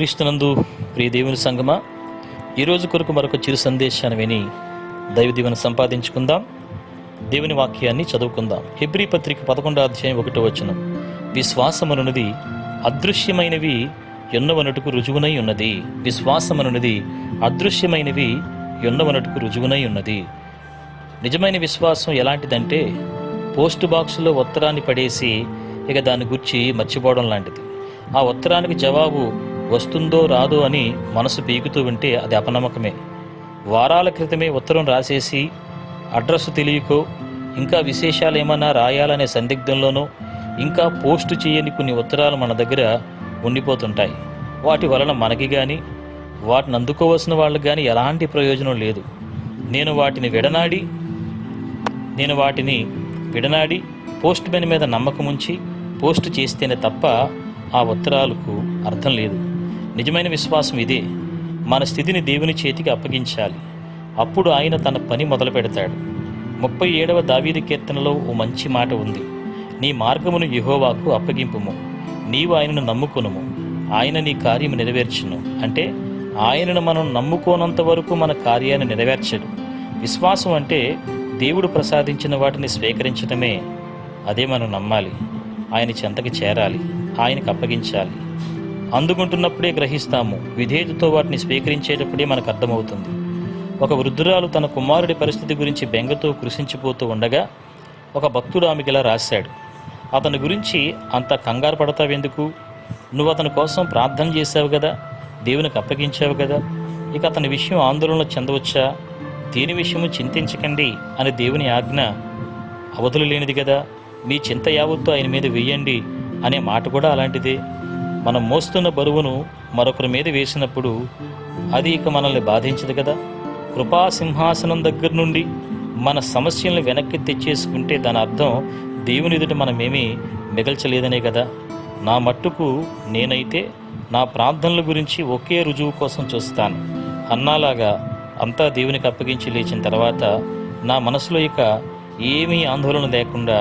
క్రీస్తునందు ప్రియ దేవుని సంగమా ఈరోజు కొరకు మరొక చిరు సందేశాన్ని విని దైవ దీవెన సంపాదించుకుందాం. దేవుని వాక్యాన్ని చదువుకుందాం. హెబ్రీ పత్రిక పదకొండో అధ్యాయం ఒకటో వచనం. విశ్వాసమనున్నది అదృశ్యమైనవి ఎన్నవనటుకు రుజువునై ఉన్నది. విశ్వాసమనున్నది అదృశ్యమైనవి ఎన్నవనటుకు రుజువునై ఉన్నది. నిజమైన విశ్వాసం ఎలాంటిదంటే పోస్ట్ బాక్సులో ఉత్తరాన్ని పడేసి ఇక దాని గురించి మర్చిపోవడం లాంటిది. ఆ ఉత్తరానికి జవాబు వస్తుందో రాదో అని మనసు పీకుతూ ఉంటే అది అపనమ్మకమే. వారాల క్రితమే ఉత్తరం రాసేసి అడ్రస్ తెలియకో ఇంకా విశేషాలు ఏమన్నా రాయాలనే సందిగ్ధంలోనో ఇంకా పోస్టు చేయని కొన్ని ఉత్తరాలు మన దగ్గర ఉండిపోతుంటాయి. వాటి వలన మనకి కానీ వాటిని అందుకోవాల్సిన వాళ్ళకి కానీ ఎలాంటి ప్రయోజనం లేదు. నేను వాటిని విడనాడి నేను వాటిని విడనాడి పోస్ట్ మెన్ మీద నమ్మకం ఉంచి పోస్ట్ చేస్తేనే తప్ప ఆ ఉత్తరాలకు అర్థం లేదు. నిజమైన విశ్వాసం ఇదే. మన స్థితిని దేవుని చేతికి అప్పగించాలి. అప్పుడు ఆయన తన పని మొదలు పెడతాడు. ముప్పై ఏడవ దావీది కీర్తనలో ఓ మంచి మాట ఉంది. నీ మార్గమును యహోవాకు అప్పగింపుము. నీవు ఆయనను నమ్ముకొనుము. ఆయన నీ కార్యము నెరవేర్చును. అంటే ఆయనను మనం నమ్ముకోనంత వరకు మన కార్యాన్ని నెరవేర్చడు. విశ్వాసం అంటే దేవుడు ప్రసాదించిన వాటిని స్వీకరించడమే అదే మనం నమ్మాలి. ఆయన చెంతకి చేరాలి. ఆయనకు అప్పగించాలి. అందుకుంటున్నప్పుడే గ్రహిస్తాము. విధేయతతో వాటిని స్వీకరించేటప్పుడే మనకు అర్థమవుతుంది. ఒక వృద్ధురాలు తన కుమారుడి పరిస్థితి గురించి బెంగతో కృషించిపోతూ ఉండగా ఒక భక్తుడు ఆమెకి ఇలా రాశాడు. అతని గురించి అంత కంగారు పడతావెందుకు నువ్వు అతని కోసం ప్రార్థన చేశావు కదా? దేవునికి అప్పగించావు కదా? ఇక అతని విషయం ఆందోళన చెందవచ్చా? దేని విషయము చింతించకండి అని దేవుని ఆజ్ఞ అవధులు లేనిది కదా. మీ చింత యావత్తు ఆయన మీద వేయండి అనే మాట కూడా అలాంటిదే. మనం మోస్తున్న బరువును మరొకరి మీద వేసినప్పుడు అది ఇక మనల్ని బాధించదు కదా? కృపా సింహాసనం దగ్గర నుండి మన సమస్యలను వెనక్కి తెచ్చేసుకుంటే దాని అర్థం దేవుని ఎదుట మనమేమీ మిగల్చలేదనే కదా? నా మట్టుకు నేనైతే నా ప్రార్థనల గురించి ఒకే రుజువు కోసం చూస్తాను. అన్నాలాగా అంతా దేవునికి అప్పగించి లేచిన తర్వాత నా మనసులో ఇక ఏమీ ఆందోళన లేకుండా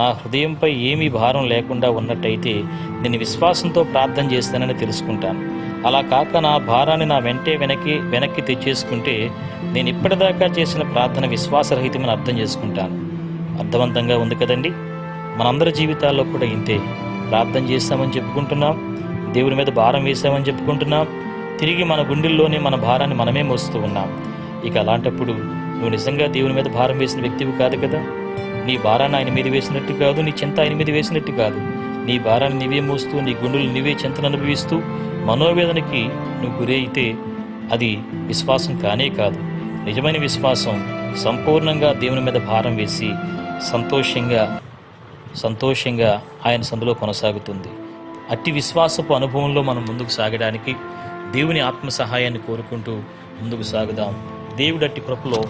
నా హృదయంపై ఏమీ భారం లేకుండా ఉన్నట్టయితే నేను విశ్వాసంతో ప్రార్థన చేస్తానని తెలుసుకుంటాను. అలా కాక నా భారాన్ని నా వెంటే వెనక్కి వెనక్కి తెచ్చేసుకుంటే నేను ఇప్పటిదాకా చేసిన ప్రార్థన విశ్వాసరహితమని అర్థం చేసుకుంటాను. అర్థవంతంగా ఉంది కదండి? మనందరి జీవితాల్లో కూడా ఇంతే. ప్రార్థన చేస్తామని చెప్పుకుంటున్నాం. దేవుని మీద భారం వేసామని చెప్పుకుంటున్నాం. తిరిగి మన గుండెల్లోనే మన భారాన్ని మనమే మోస్తూ ఉన్నాం. ఇక అలాంటప్పుడు నువ్వు నిజంగా దేవుని మీద భారం వేసిన వ్యక్తివి కాదు కదా? నీ భారాన్ని ఆయన మీద వేసినట్టు కాదు నీ చింత ఆయన మీద వేసినట్టు కాదు. నీ భారాన్ని నీవే మోస్తూ నీ గుండెలు నీవే చింతను అనుభవిస్తూ మనోవేదనకి నువ్వు గురి అయితే అది విశ్వాసం కానే కాదు. నిజమైన విశ్వాసం సంపూర్ణంగా దేవుని మీద భారం వేసి సంతోషంగా సంతోషంగా ఆయన సందులో కొనసాగుతుంది. అట్టి విశ్వాసపు అనుభవంలో మనం ముందుకు సాగడానికి దేవుని ఆత్మ సహాయాన్ని కోరుకుంటూ ముందుకు సాగుదాం. దేవుడట్టి కృపలో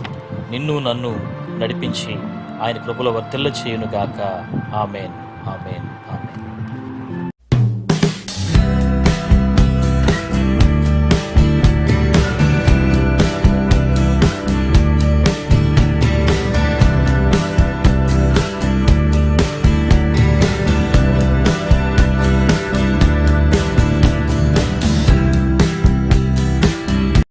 నిన్ను నన్ను నడిపించి ఆయన కృపలో వర్తిల్ల చేయునుగాక. Amen amen. ఆమెన్.